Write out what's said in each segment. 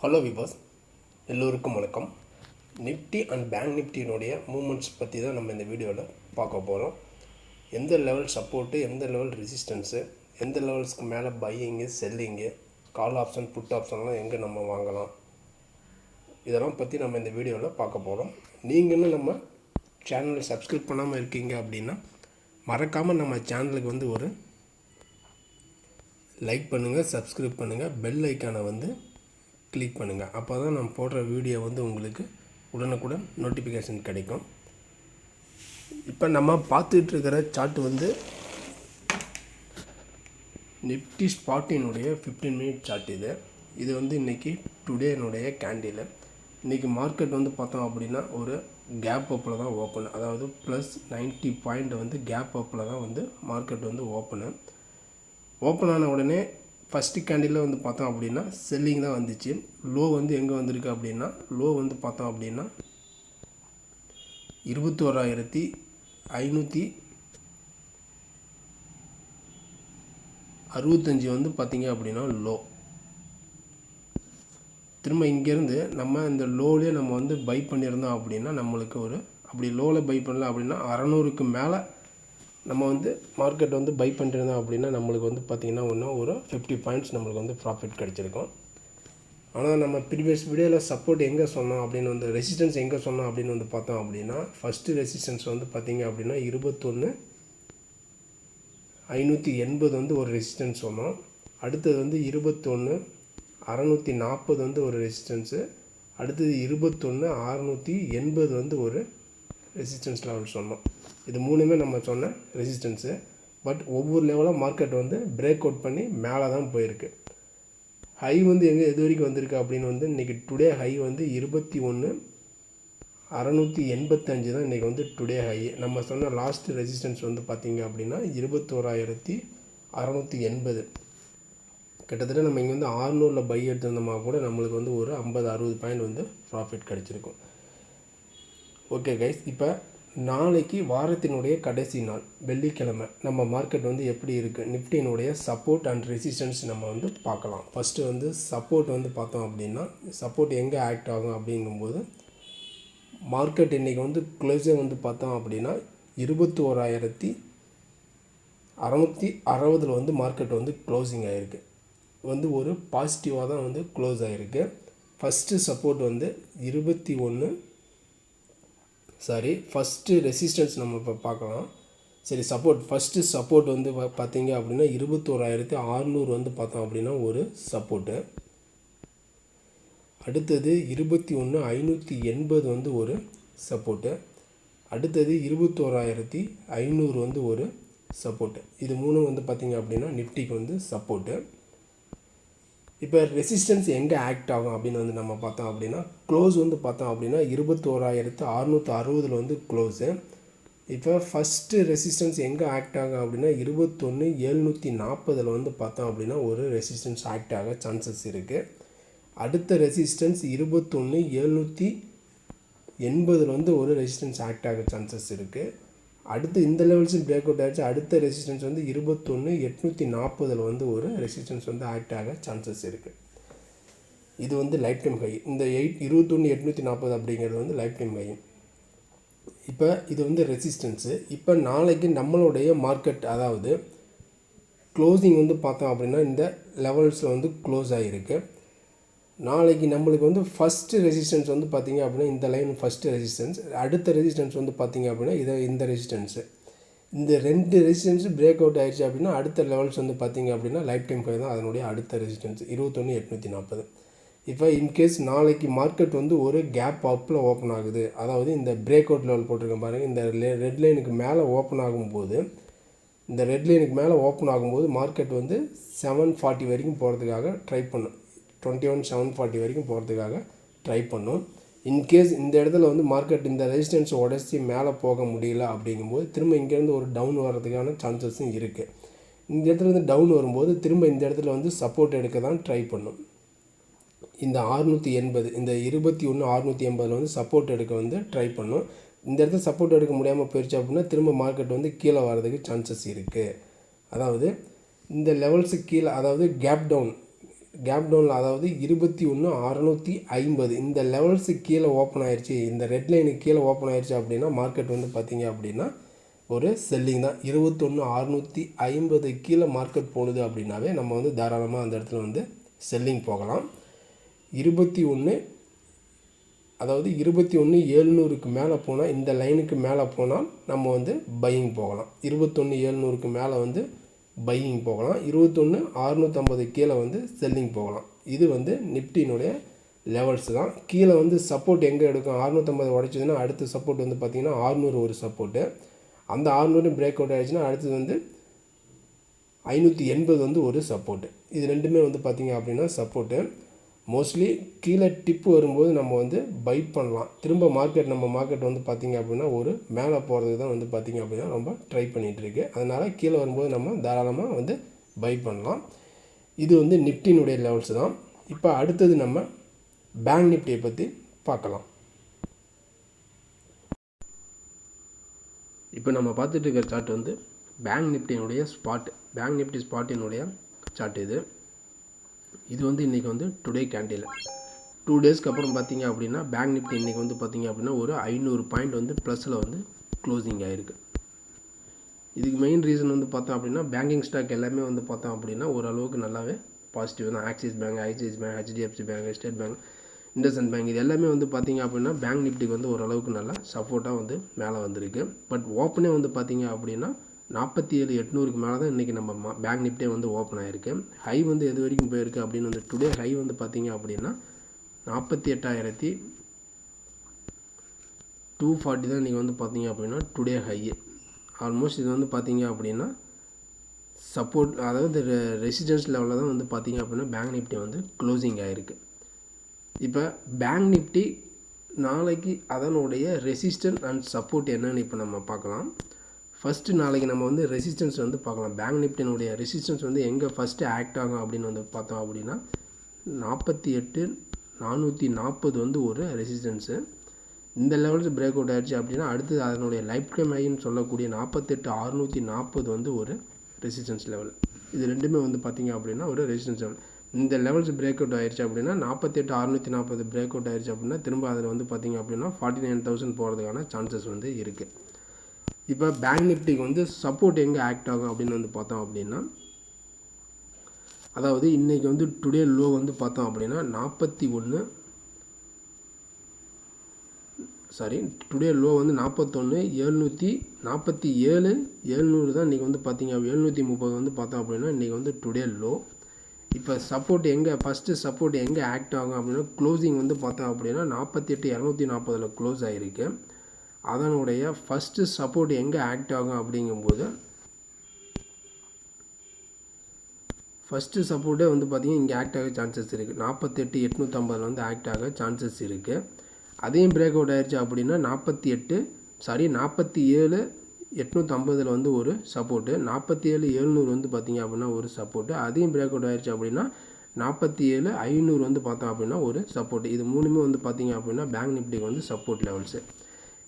Hello விபாஸ் எல்லோருக்கும் வணக்கம். Nifty and bank நிஃப்டியினுடைய மூமெண்ட்ஸ் பற்றி தான் நம்ம இந்த வீடியோவில் பார்க்க போகிறோம் எந்த லெவல் சப்போர்ட்டு எந்த லெவல் ரெசிஸ்டன்ஸு எந்த லெவல்ஸ்க்கு மேலே buying selling call option put ஆப்ஷன்லாம் எங்கே நம்ம வாங்கலாம். இதெல்லாம் பற்றி நம்ம இந்த வீடியோவில் பார்க்க போகிறோம் நீங்களும் நம்ம சேனலில் சப்ஸ்கிரைப் பண்ணாமல் இருக்கீங்க அப்படின்னா மறக்காமல் நம்ம சேனலுக்கு வந்து ஒரு லைக் பண்ணுங்கள் சப்ஸ்கிரைப் பண்ணுங்கள் பெல் ஐக்கானை வந்து கிளிக் பண்ணுங்கள் அப்போ தான் நான் போடுற வீடியோ வந்து உங்களுக்கு உடனுக்குடன் நோட்டிஃபிகேஷன் கிடைக்கும். இப்போ நம்ம பார்த்துட்ருக்கிற சார்ட் வந்து நிஃப்டி ஸ்பாட்டினுடைய ஃபிஃப்டீன் மினிட் சார்ட் இது. இது வந்து இன்றைக்கி டுடேனுடைய கேண்டில் இன்றைக்கி மார்க்கெட் வந்து பார்த்தோம் அப்படின்னா ஒரு கேப் அப்பில் தான் ஓப்பன் அதாவது ப்ளஸ் 90 பாயிண்ட் வந்து கேப் அப்பில் தான் வந்து மார்க்கெட் வந்து ஓப்பனு ஓப்பன் ஆன உடனே ஃபஸ்ட்டு கேண்டிலில் வந்து பார்த்தோம் அப்படின்னா செல்லிங் தான் வந்துச்சு. லோ வந்து எங்கே வந்திருக்கு அப்படின்னா லோ வந்து பார்த்தோம் அப்படின்னா இருபத்தோராயிரத்தி ஐநூற்றி அறுபத்தஞ்சி வந்து பார்த்தீங்க அப்படின்னா லோ திரும்ப இங்கேருந்து நம்ம இந்த லோவிலே நம்ம வந்து பை பண்ணியிருந்தோம் அப்படின்னா நம்மளுக்கு ஒரு அப்படி லோவில் பை பண்ணல அப்படின்னா அறநூறுக்கு மேலே நம்ம வந்து மார்க்கெட் வந்து பை பண்ணிருந்தோம் அப்படின்னா நம்மளுக்கு வந்து பார்த்திங்கன்னா இன்னும் ஒரு ஃபிஃப்டி பாயிண்ட்ஸ் நம்மளுக்கு வந்து ப்ராஃபிட் கிடச்சிருக்கும். ஆனால் நம்ம ப்ரீவியஸ் வீடியோவில் சப்போர்ட் எங்கே சொன்னோம் அப்படின்னு வந்து ரெசிஸ்டன்ஸ் எங்கே சொன்னோம் அப்படின்னு வந்து பார்த்தோம் அப்படின்னா ஃபஸ்ட்டு ரெசிஸ்டன்ஸ் வந்து பார்த்திங்க அப்படின்னா இருபத்தொன்று ஐநூற்றி எண்பது வந்து ஒரு ரெசிஸ்டன்ஸ் சொன்னோம். அடுத்தது வந்து இருபத்தொன்று அறநூற்றி நாற்பது வந்து ஒரு ரெசிஸ்டன்ஸு அடுத்தது இருபத்தொன்று அறநூற்றி எண்பது வந்து ஒரு ரெசிஸ்டன்ஸ் லெவல் சொன்னோம். இது மூணுமே நம்ம சொன்ன ரெசிஸ்டன்ஸு பட் ஒவ்வொரு லெவலாக மார்க்கெட் வந்து பிரேக் அவுட் பண்ணி மேலே தான் போயிருக்கு. ஹை வந்து எங்கே எது வரைக்கும் வந்திருக்கு அப்படின்னு வந்து இன்றைக்கி டுடே ஹை வந்து இருபத்தி ஒன்று அறநூற்றி எண்பத்தஞ்சு தான் இன்றைக்கி வந்து டுடே ஹை நம்ம சொன்ன லாஸ்ட் ரெசிஸ்டன்ஸ் வந்து பார்த்திங்க அப்படின்னா இருபத்தோராயிரத்தி அறநூற்றி எண்பது. கிட்டத்தட்ட நம்ம இங்கே வந்து ஆறுநூறில் பை எடுத்திருந்தோமா கூட நம்மளுக்கு வந்து ஒரு ஐம்பது அறுபது பாயிண்ட் வந்து ப்ராஃபிட் கிடச்சிருக்கும். ஓகே கைஸ் இப்போ நாளைக்கு வாரத்தினுடைய கடைசி நாள் வெள்ளிக்கிழமை. நம்ம மார்க்கெட் வந்து எப்படி இருக்குது நிஃப்டினுடைய சப்போர்ட் அண்ட் ரெசிஸ்டன்ஸ் நம்ம வந்து பார்க்கலாம். ஃபஸ்ட்டு வந்து சப்போர்ட் வந்து பார்த்தோம் அப்படின்னா சப்போர்ட் எங்கே ஆக்ட் ஆகும் அப்படிங்கும்போது மார்க்கெட் இன்றைக்கி வந்து க்ளோஸே வந்து பார்த்தோம் அப்படின்னா இருபத்தி ஓராயிரத்தி அறநூற்றி அறுபதில் வந்து மார்க்கெட் வந்து க்ளோசிங் ஆகிருக்கு வந்து ஒரு பாசிட்டிவாக தான் வந்து க்ளோஸ் ஆகிருக்கு ஃபஸ்ட்டு சப்போர்ட் வந்து இருபத்தி ஒன்று சாரி ஃபஸ்ட்டு ரெசிஸ்டன்ஸ் நம்ம இப்போ பார்க்கலாம். சரி சப்போர்ட் ஃபஸ்ட்டு சப்போர்ட் வந்து பார்த்தீங்க அப்படின்னா இருபத்தோராயிரத்தி அறநூறு வந்து பார்த்தோம் அப்படின்னா ஒரு சப்போர்ட்டு அடுத்தது இருபத்தி ஒன்று ஐநூற்றி எண்பது வந்து ஒரு சப்போர்ட்டு அடுத்தது இருபத்தோராயிரத்தி ஐநூறு வந்து ஒரு சப்போர்ட்டு இது மூணும் வந்து பார்த்தீங்க அப்படின்னா நிஃப்டிக்கு வந்து சப்போர்ட்டு இப்போ ரெசிஸ்டன்ஸ் எங்கே ஆக்ட் ஆகும் அப்படின்னு வந்து நம்ம பார்த்தோம் அப்படின்னா க்ளோஸ் வந்து பார்த்தோம் அப்படின்னா இருபத்தோராயிரத்து அறுநூற்றி அறுபதில் வந்து க்ளோஸு இப்போ ஃபஸ்ட்டு ரெசிஸ்டன்ஸ் எங்கே ஆக்ட் ஆகும் அப்படின்னா இருபத்தொன்று எழுநூற்றி நாற்பதில் வந்து பார்த்தோம் அப்படின்னா ஒரு ரெசிஸ்டன்ஸ் ஆக்ட் ஆக சான்சஸ் இருக்குது அடுத்த ரெசிஸ்டன்ஸ் இருபத்தொன்று எழுநூற்றி எண்பதில் வந்து ஒரு ரெசிஸ்டன்ஸ் ஆக்ட் ஆக சான்சஸ் இருக்குது அடுத்து இந்த லெவல்ஸும் பிரேக் அவுட் ஆகிடுச்சு அடுத்த ரெசிஸ்டன்ஸ் வந்து இருபத்தொன்று எட்நூற்றி நாற்பதில் வந்து ஒரு ரெசிஸ்டன்ஸ் வந்து ஆக்ட் ஆக சான்சஸ் இருக்குது இது வந்து லைஃப் டைம் ஹை இந்த எயிட் இருபத்தொன்று எட்நூற்றி நாற்பது அப்படிங்கிறது வந்து லைஃப் டைம் ஹை இப்போ இது வந்து ரெசிஸ்டன்ஸு இப்போ நாளைக்கு நம்மளுடைய மார்க்கெட் அதாவது க்ளோசிங் வந்து பார்த்தோம் அப்படின்னா இந்த லெவல்ஸில் வந்து க்ளோஸ் ஆகிருக்கு நாளைக்கு நம்மளுக்கு வந்து ஃபஸ்ட்டு ரெசிஸ்டன்ஸ் வந்து பார்த்தீங்க அப்படின்னா இந்த லைன் ஃபஸ்ட்டு ரெசிஸ்டன்ஸ் அடுத்த ரெசிஸ்டன்ஸ் வந்து பார்த்திங்க அப்படின்னா இதை இந்த ரெசிஸ்டன்ஸு இந்த ரெண்டு ரெசிஸ்டன்ஸு பிரேக் அவுட் ஆயிடுச்சு அப்படின்னா அடுத்த லெவல்ஸ் வந்து பார்த்திங்க அப்படின்னா லைஃப் டைம் ஃபைவ் தான் அதனுடைய அடுத்த ரெசிஸ்டன்ஸ் இருபத்தொன்று எட்நூற்றி நாற்பது இப்போ இன்கேஸ் நாளைக்கு மார்க்கெட் வந்து ஒரு கேப் அப்பில் ஓப்பன் ஆகுது. அதாவது இந்த பிரேக் அவுட் லெவல் போட்டிருக்கேன் பாருங்கள் இந்த ரெட் லைனுக்கு மேலே ஓப்பன் ஆகும்போது இந்த ரெட் லைனுக்கு மேலே ஓப்பன் ஆகும்போது மார்க்கெட் வந்து செவன் ஃபார்ட்டி வரைக்கும் போகிறதுக்காக ட்ரை பண்ணும் டுவெண்ட்டி ஒன் செவன் ஃபார்ட்டி வரைக்கும் போகிறதுக்காக ட்ரை பண்ணும். இன்கேஸ் இந்த இடத்துல வந்து மார்க்கெட் இந்த ரெசிஸ்டன்ஸ் உடச்சி மேலே போக முடியல அப்படிங்கும்போது திரும்ப இங்கேருந்து ஒரு டவுன் வர்றதுக்கான சான்சஸும் இருக்குது இந்த இடத்துல இருந்து டவுன் வரும்போது திரும்ப இந்த இடத்துல வந்து சப்போர்ட் எடுக்க தான் ட்ரை பண்ணும். இந்த ஆறுநூற்றி எண்பது இந்த இருபத்தி ஒன்று அறுநூற்றி எண்பதில் வந்து சப்போர்ட் எடுக்க வந்து ட்ரை பண்ணும். இந்த இடத்துல சப்போர்ட் எடுக்க முடியாமல் போயிடுச்சு அப்படின்னா திரும்ப மார்க்கெட் வந்து கீழே வர்றதுக்கு சான்சஸ் இருக்குது அதாவது இந்த லெவல்ஸுக்கு கீழே அதாவது கேப் டவுன் கேப் டவுனில் அதாவது இருபத்தி ஒன்று அறநூற்றி ஐம்பது. இந்த லெவல்ஸுக்கு கீழே ஓப்பன் ஆயிடுச்சு இந்த ரெட் லைனுக்கு கீழே ஓப்பன் ஆயிடுச்சு அப்படின்னா மார்க்கெட் வந்து பார்த்தீங்க அப்படின்னா ஒரு செல்லிங் தான். இருபத்தொன்று அறநூற்றி ஐம்பது கீழே மார்க்கெட் போனது அப்படின்னாவே நம்ம வந்து தாராளமாக அந்த இடத்துல வந்து செல்லிங் போகலாம். இருபத்தி ஒன்று அதாவது இருபத்தி ஒன்று ஏழ்நூறுக்கு மேலே போனால் இந்த லைனுக்கு மேலே போனால் நம்ம வந்து பையிங் போகலாம். இருபத்தொன்று ஏழ்நூறுக்கு மேலே வந்து பையிங் போகலாம். இருபத்தொன்று அறுநூற்றம்பது கீழே வந்து செல்லிங் போகலாம். இது வந்து நிப்டினுடைய லெவல்ஸ் தான். கீழே வந்து சப்போர்ட் எங்கே எடுக்கும்? அறுநூற்றம்பது உடச்சதுன்னா அடுத்த சப்போர்ட் வந்து பார்த்திங்கன்னா ஆறுநூறு ஒரு சப்போர்ட்டு அந்த ஆறுநூறு பிரேக் அவுட் ஆகிடுச்சுன்னா அடுத்தது வந்து ஐநூற்றி எண்பது வந்து ஒரு சப்போர்ட்டு இது ரெண்டுமே வந்து பார்த்திங்க அப்படின்னா சப்போர்ட்டு மோஸ்ட்லி கீழே டிப்பு வரும்போது நம்ம வந்து பை பண்ணலாம். திரும்ப மார்க்கெட் நம்ம மார்க்கெட் வந்து பார்த்திங்க அப்படின்னா ஒரு மேலே போகிறதுக்கு தான் வந்து பார்த்திங்க அப்படின்னா ரொம்ப ட்ரை பண்ணிகிட்ருக்கு அதனால் கீழே வரும்போது நம்ம தாராளமாக வந்து பை பண்ணலாம். இது வந்து நிஃப்டினுடைய லெவல்ஸ் தான். இப்போ அடுத்தது நம்ம பேங்க் நிஃப்டியை பற்றி பார்க்கலாம். இப்போ நம்ம பார்த்துட்டு இருக்கிற சார்ட் வந்து பேங்க் நிஃப்டியினுடைய ஸ்பாட் பேங்க் நிஃப்டி ஸ்பாட்டினுடைய சார்ட் இது. இது வந்து இன்றைக்கி வந்து டுடே கேண்டில் டூ டேஸ்க்கு அப்புறம் பார்த்தீங்க அப்படின்னா பேங்க் நிஃப்டி இன்றைக்கி வந்து பார்த்தீங்க அப்படின்னா ஒரு ஐநூறு பாயிண்ட் வந்து ப்ளஸில் வந்து க்ளோசிங் ஆகிருக்கு இதுக்கு மெயின் ரீசன் வந்து பார்த்தோம் அப்படின்னா பேங்கிங் ஸ்டாக் எல்லாமே வந்து பார்த்தோம் அப்படின்னா ஓரளவுக்கு நல்லாவே பாசிட்டிவ் தான். Axis bank ICICI bank HDFC bank state bank IndusInd bank இது எல்லாமே வந்து பார்த்தீங்க அப்படின்னா பேங்க் நிஃப்டிக்கு வந்து ஓரளவுக்கு நல்லா சப்போர்ட்டாக வந்து மேலே வந்திருக்கு. பட் ஓப்பனே வந்து பார்த்தீங்க அப்படின்னா நாற்பத்தி ஏழு எட்நூறுக்கு மேலே தான் இன்றைக்கி நம்ம பேங்க் நிஃப்டியே வந்து ஓப்பன் ஆகிருக்கு ஹை வந்து எது வரைக்கும் போயிருக்கு அப்படின்னு வந்து டுடே ஹை வந்து பார்த்தீங்க அப்படின்னா நாற்பத்தி எட்டாயிரத்தி டூ ஃபார்ட்டி தான் இன்றைக்கி வந்து பார்த்தீங்க அப்படின்னா டுடே ஹை ஆல்மோஸ்ட் இது வந்து பார்த்தீங்க அப்படின்னா சப்போர்ட் அதாவது ரெசிடென்ஸ் லெவலில் தான் வந்து பார்த்தீங்க அப்படின்னா பேங்க் நிஃப்டி வந்து க்ளோசிங் ஆகிருக்கு இப்போ பேங்க் நிஃப்டி நாளைக்கு அதனுடைய ரெசிஸ்டன்ஸ் அண்ட் சப்போர்ட் என்னன்னு இப்போ நம்ம பார்க்கலாம். ஃபஸ்ட்டு நாளைக்கு நம்ம வந்து ரெசிஸ்டன்ஸ் வந்து பார்க்கலாம். பேங்க் நிஃப்டினுடைய ரெசிஸ்டன்ஸ் வந்து எங்கே ஃபஸ்ட்டு ஆக்ட் ஆகும் அப்படின்னு வந்து பார்த்தோம் அப்படின்னா நாற்பத்தி எட்டு நானூற்றி நாற்பது வந்து ஒரு ரெசிஸ்டன்ஸு இந்த லெவலுக்கு பிரேக் அவுட் ஆயிடுச்சு அப்படின்னா அடுத்தது அதனுடைய லைஃப் டைம் ஐன்னு சொல்லக்கூடிய நாற்பத்தெட்டு அறுநூற்றி நாற்பது வந்து ஒரு ரெசிஸ்டன்ஸ் லெவல் இது ரெண்டுமே வந்து பார்த்திங்க அப்படின்னா ஒரு ரெசிஸ்டன்ஸ் லெவல் இந்த லெவல்ஸ் பிரேக் அவுட் ஆயிடுச்சு அப்படின்னா நாற்பத்தெட்டு அறுநூற்றி நாற்பது பிரேக் அவுட் ஆயிடுச்சு அப்படின்னா திரும்ப அதில் வந்து பார்த்திங்க அப்படின்னா ஃபார்ட்டி நைன் தௌசண்ட் போகிறதுக்கான சான்சஸ் வந்து இருக்குது இப்போ பேங்க் நிஃப்டிக்கு வந்து சப்போர்ட் எங்கே ஆக்ட் ஆகும் அப்படின்னு வந்து பார்த்தோம் அப்படின்னா அதாவது இன்றைக்கி வந்து டுடே லோ வந்து பார்த்தோம் அப்படின்னா நாற்பத்தி ஒன்று சாரி டுடே லோ வந்து நாற்பத்தொன்று ஏழ்நூற்றி நாற்பத்தி ஏழு ஏழ்நூறு தான் இன்றைக்கி வந்து பார்த்தீங்க எழுநூற்றி முப்பது வந்து பார்த்தோம் அப்படின்னா இன்றைக்கி வந்து டுடே லோ இப்போ சப்போர்ட் எங்கே ஃபஸ்ட்டு சப்போர்ட் எங்கே ஆக்ட் ஆகும் அப்படின்னா க்ளோசிங் வந்து பார்த்தோம் அப்படின்னா நாற்பத்தி எட்டு இரநூத்தி நாற்பதில் க்ளோஸ் ஆகிருக்கு அதனுடைய ஃபஸ்ட்டு சப்போர்ட் எங்கே ஆக்ட் ஆகும் அப்படிங்கும்போது ஃபஸ்ட்டு சப்போர்ட்டே வந்து பார்த்திங்கன்னா இங்கே ஆக்ட் ஆக சான்சஸ் இருக்குது நாற்பத்தெட்டு எட்நூற்றம்பதில் வந்து ஆக்ட் ஆக சான்சஸ் இருக்குது அதையும் பிரேக் அவுட் ஆயிடுச்சு அப்படின்னா நாற்பத்தி எட்டு சாரி நாற்பத்தி ஏழு எட்நூற்றம்பதில் வந்து ஒரு சப்போர்ட்டு நாற்பத்தி ஏழு எழுநூறு வந்து பார்த்திங்க அப்படின்னா ஒரு சப்போர்ட்டு அதையும் பிரேக் அவுட் ஆயிடுச்சு அப்படின்னா நாற்பத்தி ஏழு ஐநூறு வந்து பார்த்தோம் அப்படின்னா ஒரு சப்போர்ட் இது மூணுமே வந்து பார்த்திங்க அப்படின்னா பேங்க் நிஃப்டிக்கு வந்து சப்போர்ட் லெவல்ஸு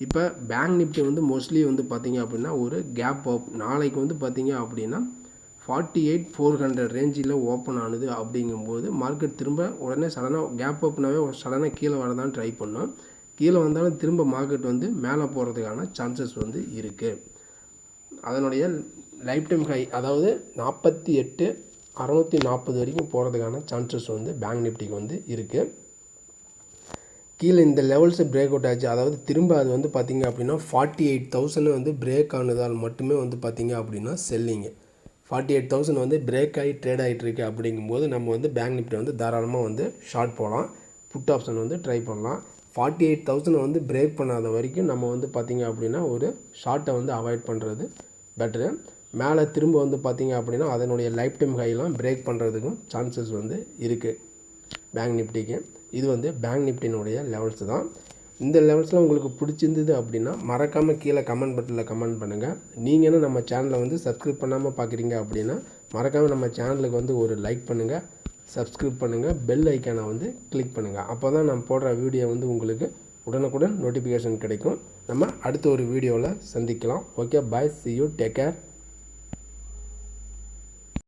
இப்போ பேங்க் நிஃப்டி வந்து மோஸ்ட்லி வந்து பார்த்திங்க அப்படின்னா ஒரு கேப் அப் நாளைக்கு வந்து பார்த்திங்க அப்படின்னா ஃபார்ட்டி எயிட் ஃபோர் ஹண்ட்ரட் ரேஞ்சில் ஓப்பன் ஆனது அப்படிங்கும்போது மார்க்கெட் திரும்ப உடனே சடனாக கேப் அப்னாவே சடனாக கீழே வரதான் ட்ரை பண்ணோம். கீழே வந்தாலும் திரும்ப மார்க்கெட் வந்து மேலே போகிறதுக்கான சான்சஸ் வந்து இருக்குது அதனுடைய லைஃப் டைம் ஹை அதாவது நாற்பத்தி எட்டு அறநூற்றி நாற்பது வரைக்கும் போகிறதுக்கான சான்சஸ் வந்து பேங்க் நிஃப்டிக்கு வந்து இருக்குது கீழே இந்த லெவல்ஸு பிரேக் அவுட் ஆச்சு. அதாவது திரும்ப அது வந்து பார்த்திங்க அப்படின்னா ஃபார்ட்டி எயிட் தௌசண்ட் வந்து பிரேக் ஆனதால் மட்டுமே வந்து பார்த்திங்க அப்படின்னா செல்லிங்கு ஃபார்ட்டி எயிட் தௌசண்ட் வந்து பிரேக் ஆகி ட்ரேட் ஆகிட்டுருக்கு அப்படிங்கும்போது நம்ம வந்து பேங்க் நிஃப்டி வந்து தாராளமாக வந்து ஷார்ட் போகலாம் புட் ஆப்ஷன் வந்து ட்ரை பண்ணலாம். ஃபார்ட்டி எயிட் தௌசண்ட் வந்து பிரேக் பண்ணாத வரைக்கும் நம்ம வந்து பார்த்திங்க அப்படின்னா ஒரு ஷார்ட்டை வந்து அவாய்ட் பண்ணுறது பெட்ரு மேலே திரும்ப வந்து பார்த்திங்க அப்படின்னா அதனுடைய லைஃப் டைம் ஹைலாம் பிரேக் பண்ணுறதுக்கும் சான்சஸ் வந்து இருக்குது பேங்க் நிஃப்டிக்கு இது வந்து பேங்க் நிஃப்டினுடைய லெவல்ஸ் தான். இந்த லெவல்ஸில் உங்களுக்கு பிடிச்சிருந்தது அப்படின்னா மறக்காமல் கீழே கமெண்ட் பட்டனில் கமெண்ட் பண்ணுங்கள் நீங்கள் என்ன நம்ம சேனலை வந்து சப்ஸ்கிரைப் பண்ணாமல் பார்க்குறீங்க அப்படின்னா மறக்காமல் நம்ம சேனலுக்கு வந்து ஒரு லைக் பண்ணுங்கள் சப்ஸ்கிரைப் பண்ணுங்கள் பெல் ஐக்கானை வந்து கிளிக் பண்ணுங்கள் அப்போ தான் நான் போடுற வீடியோ வந்து உங்களுக்கு உடனுக்குடன் நோட்டிஃபிகேஷன் கிடைக்கும். நம்ம அடுத்த ஒரு வீடியோவில் சந்திக்கலாம். Okay bye see you take care